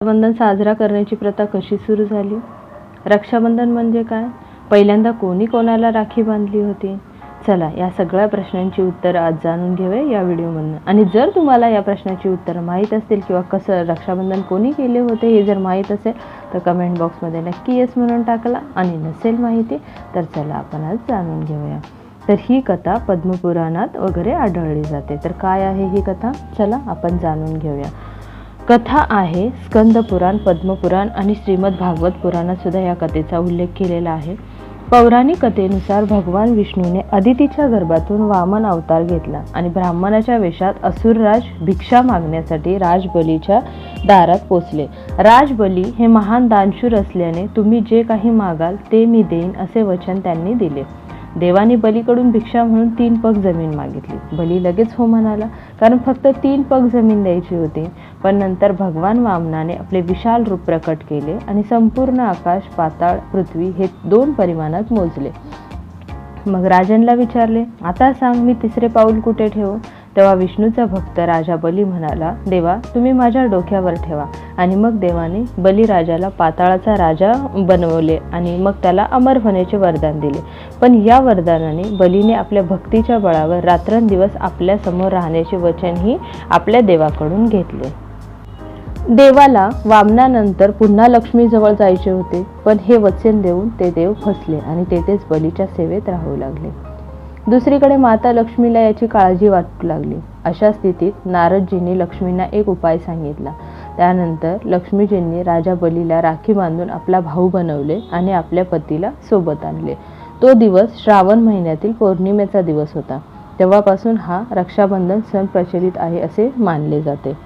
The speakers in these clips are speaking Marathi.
रक्षाबंधन साजरा करण्याची प्रथा कशी सुरू झाली? रक्षाबंधन म्हणजे काय? पहिल्यांदा कोणी कोणाला राखी बांधली होती? चला या सगळ्या प्रश्नांची उत्तरं आज जाणून घेऊया या व्हिडिओमधनं. आणि जर तुम्हाला या प्रश्नाची उत्तरं माहीत असतील किंवा कसं रक्षाबंधन कोणी केले होते हे जर माहीत असेल तर कमेंट बॉक्समध्ये नक्की येस म्हणून टाकला. आणि नसेल माहिती तर चला आपण आज जाणून घेऊया. तर ही कथा पद्मपुराणात वगैरे आढळली जाते. तर काय आहे ही कथा? चला आपण जाणून घेऊया. कथा आहे. स्कंद पुराण पद्मपुराण आणि श्रीमद भागवत पुराणात सुद्धा या कथेचा उल्लेख केलेला आहे. पौराणिक कथेनुसार भगवान विष्णूने अदितीच्या गर्भातून वामन अवतार घेतला आणि ब्राह्मणाच्या वेशात असुरराज भिक्षा मागण्यासाठी राजबलीच्या दारात पोचले. राजबली हे महान दानशूर असल्याने तुम्ही जे काही मागाल ते मी देईन असे वचन त्यांनी दिले. देवाने बलीकडून भिक्षा म्हणून तीन पग जमीन मागितली. बली लगेच हो म्हणाला कारण फक्त तीन पग जमीन द्यायची होती. पण नंतर भगवान वामनाने आपले विशाल रूप प्रकट केले आणि संपूर्ण आकाश पाताळ पृथ्वी हे दोन परिमाणात मोजले. मग राजनला विचारले आता सांग मी तिसरे पाऊल कुठे ठेवू? तेव्हा विष्णूचा भक्त राजा बली म्हणाला देवा तुम्ही माझ्या डोक्यावर ठेवा. आणि मग देवाने बलिराजाला पाताळाचा राजा बनवले आणि मग त्याला अमर होण्याचे वरदान दिले. पण या वरदानाने बलीने आपल्या भक्तीच्या बळावर रात्रंदिवस आपल्यासमोर राहण्याचे वचनही आपल्या देवाकडून घेतले. देवाला वामनानंतर पुन्हा लक्ष्मीजवळ जायचे होते पण हे वचन देऊन ते देव फसले आणि तेथेच बलीच्या सेवेत राहू लागले. दुसरीकडे माता लक्ष्मीला याची काळजी वाटू लागली. अशा स्थितीत नारदजींनी लक्ष्मींना एक उपाय सांगितला. त्यानंतर लक्ष्मीजींनी राजा बलीला राखी बांधून आपला भाऊ बनवले आणि आपल्या पतीला सोबत आणले. तो दिवस श्रावण महिन्यातील पौर्णिमेचा दिवस होता. तेव्हापासून हा रक्षाबंधन सण प्रचलित आहे असे मानले जाते.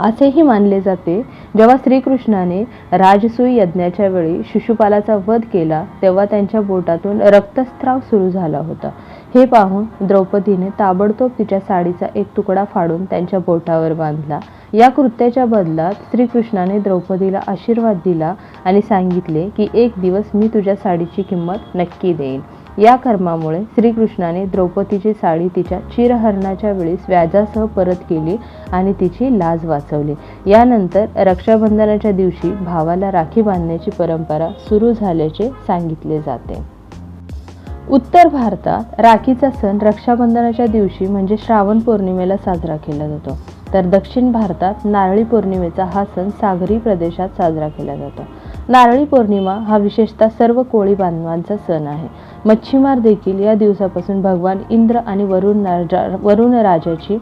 असेही मानले जाते जेव्हा श्रीकृष्णाने राजसूय यज्ञाच्या वेळी शिशुपालाचा वध केला तेव्हा त्यांच्या बोटातून रक्तस्त्राव सुरू झाला होता. हे पाहून द्रौपदीने ताबडतोब तिच्या साडीचा एक तुकडा फाडून त्यांच्या बोटावर बांधला. या कृत्याच्या बदलात श्रीकृष्णाने द्रौपदीला आशीर्वाद दिला आणि सांगितले की एक दिवस मी तुझ्या साडीची किंमत नक्की देईन. या कर्मामुळे श्रीकृष्णाने द्रौपदीची साडी तिच्या चिरहरणाच्या वेळेस व्याजासह परत केली आणि तिची लाज वाचवली. यानंतर रक्षाबंधनाच्या दिवशी भावाला राखी बांधण्याची परंपरा सुरू झाल्याचे सांगितले जाते. उत्तर भारतात राखीचा सण रक्षाबंधनाच्या दिवशी म्हणजे श्रावण पौर्णिमेला साजरा केला जातो. तर दक्षिण भारतात नारळी पौर्णिमेचा हा सण सागरी प्रदेशात साजरा केला जातो. नारळी पौर्णिमा हा विशेषतः सर्व कोळी बांधवांचा सण आहे. मच्छीमार देखील या दिवसापासून भगवान इंद्र आणि वरुण राजा वरुण राजाची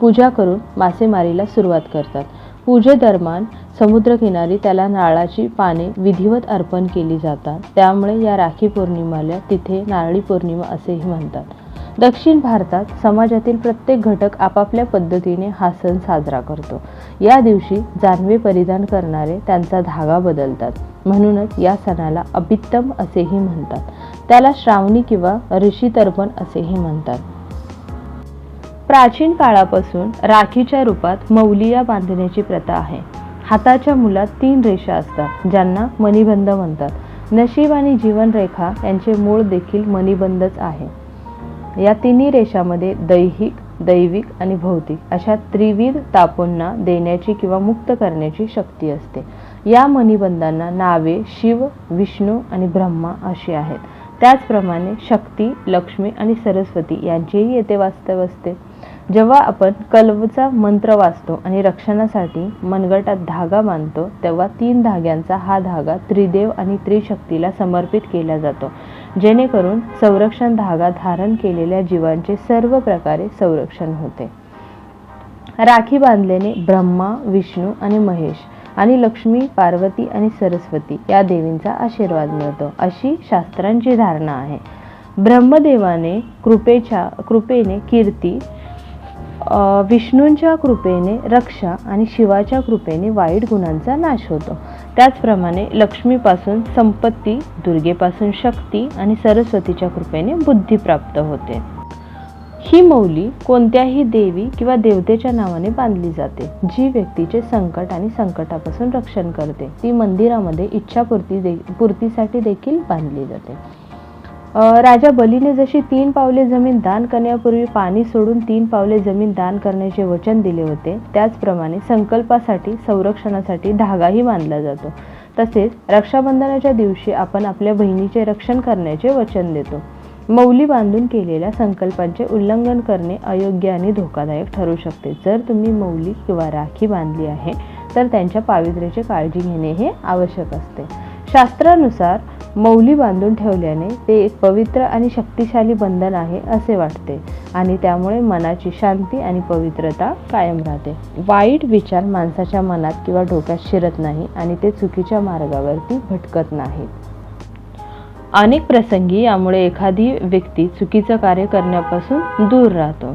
पूजा करून मासेमारीला सुरुवात करतात. पूजेदरम्यान समुद्रकिनारी त्याला नारळाची पाने विधिवत अर्पण केली जातात. त्यामुळे या राखी पौर्णिमाला तिथे नारळी पौर्णिमा असेही म्हणतात. दक्षिण भारतात समाजातील प्रत्येक घटक आपापल्या पद्धतीने हा सण साजरा करतो. या दिवशी जानवे परिधान करणारे त्यांचा धागा बदलतात. म्हणूनच या सणाला अभित्तम असेही म्हणतात. त्याला श्रावणी किंवा ऋषी तर्पण असेही म्हणतात. प्राचीन काळापासून राखीच्या रूपात मौलिया बांधण्याची प्रथा आहे. हाताच्या मुलात तीन रेषा असतात ज्यांना मणिबंध म्हणतात. नशीब आणि जीवनरेखा यांचे मूळ देखील मणिबंधच आहे. या तिन्ही रेषामध्ये दैहिक दैविक आणि भौतिक अशा त्रिविध तापोंना देण्याची किंवा मुक्त करण्याची शक्ती असते. या मणिबंधांना नावे शिव विष्णू आणि ब्रह्मा अशी आहेत. त्याचप्रमाणे शक्ती लक्ष्मी आणि सरस्वती यांचेही येथे वास्तव असते. जेव्हा आपण कल्वचा मंत्र वाचतो आणि रक्षणासाठी मनगटात धागा बांधतो तेव्हा तीन धाग्यांचा हा धागा त्रिदेव आणि त्रिशक्तीला समर्पित केला जातो जेणेकरून संरक्षण धागा धारण केलेल्या जीवांचे सर्व प्रकारे संरक्षण होते. राखी बांधल्याने ब्रह्मा विष्णू आणि महेश आणि लक्ष्मी पार्वती आणि सरस्वती या देवींचा आशीर्वाद मिळतो अशी शास्त्रांची धारणा आहे. ब्रह्मदेवाने कृपेच्या कृपेने कीर्ती विष्णूंच्या कृपेने रक्षा आणि शिवाच्या कृपेने वाईट गुणांचा नाश होतो. त्याचप्रमाणे लक्ष्मीपासून संपत्ती दुर्गेपासून शक्ती आणि सरस्वतीच्या कृपेने बुद्धी प्राप्त होते. ही मौली कोणत्याही देवी किंवा देवतेच्या नावाने बांधली जाते जी व्यक्तीचे संकट आणि संकटापासून रक्षण करते. ती मंदिरामध्ये इच्छापूर्ती दे पूर्तीसाठी देखील बांधली जाते. राजा बलीने जशी तीन पावले जमीन दान करण्यापूर्वी पाणी सोडून तीन पावले जमीन दान करण्याचे वचन दिले होते त्याचप्रमाणे संकल्पासाठी संरक्षणासाठी धागाही बांधला जातो. तसेच रक्षाबंधनाच्या दिवशी आपण आपल्या बहिणीचे रक्षण करण्याचे वचन देतो. मौली बांधून केलेल्या संकल्पांचे उल्लंघन करणे अयोग्य आणि धोकादायक ठरू शकते. जर तुम्ही मौली किंवा राखी बांधली आहे तर त्यांच्या पावित्र्याची काळजी घेणे हे आवश्यक असते. शास्त्रानुसार मौली बांधून ठेवल्याने ते एक पवित्र आणि शक्तिशाली बंधन आहे असे वाटते आणि त्यामुळे मनाची शांती आणि पवित्रता कायम राहते. वाईट विचार माणसाच्या मनात किंवा डोक्यात शिरत नाही आणि ते चुकीच्या मार्गावरती भटकत नाहीत. अनेक प्रसंगी यामुळे एखादी व्यक्ती चुकीचं कार्य करण्यापासून दूर राहतो.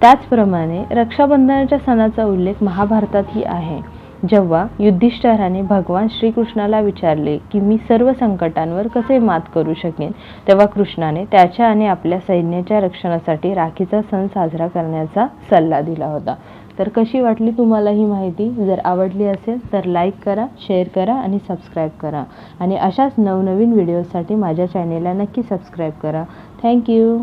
त्याचप्रमाणे रक्षाबंधनाच्या सणाचा उल्लेख महाभारतातही आहे. जेव्हा युधिष्ठराने भगवान श्रीकृष्णाला विचारले की मी सर्व संकटांवर कसे मात करू शकेन तेव्हा कृष्णाने त्याच्या आणि आपल्या सैन्याच्या रक्षणासाठी राखीचा सण साजरा करण्याचा सल्ला दिला होता. तर कशी वाटली तुम्हाला ही माहिती? जर आवडली असेल तर लाईक करा शेअर करा आणि सबस्क्राईब करा. आणि अशाच नवनवीन व्हिडिओसाठी माझ्या चॅनेलला नक्की सबस्क्राईब करा. थँक्यू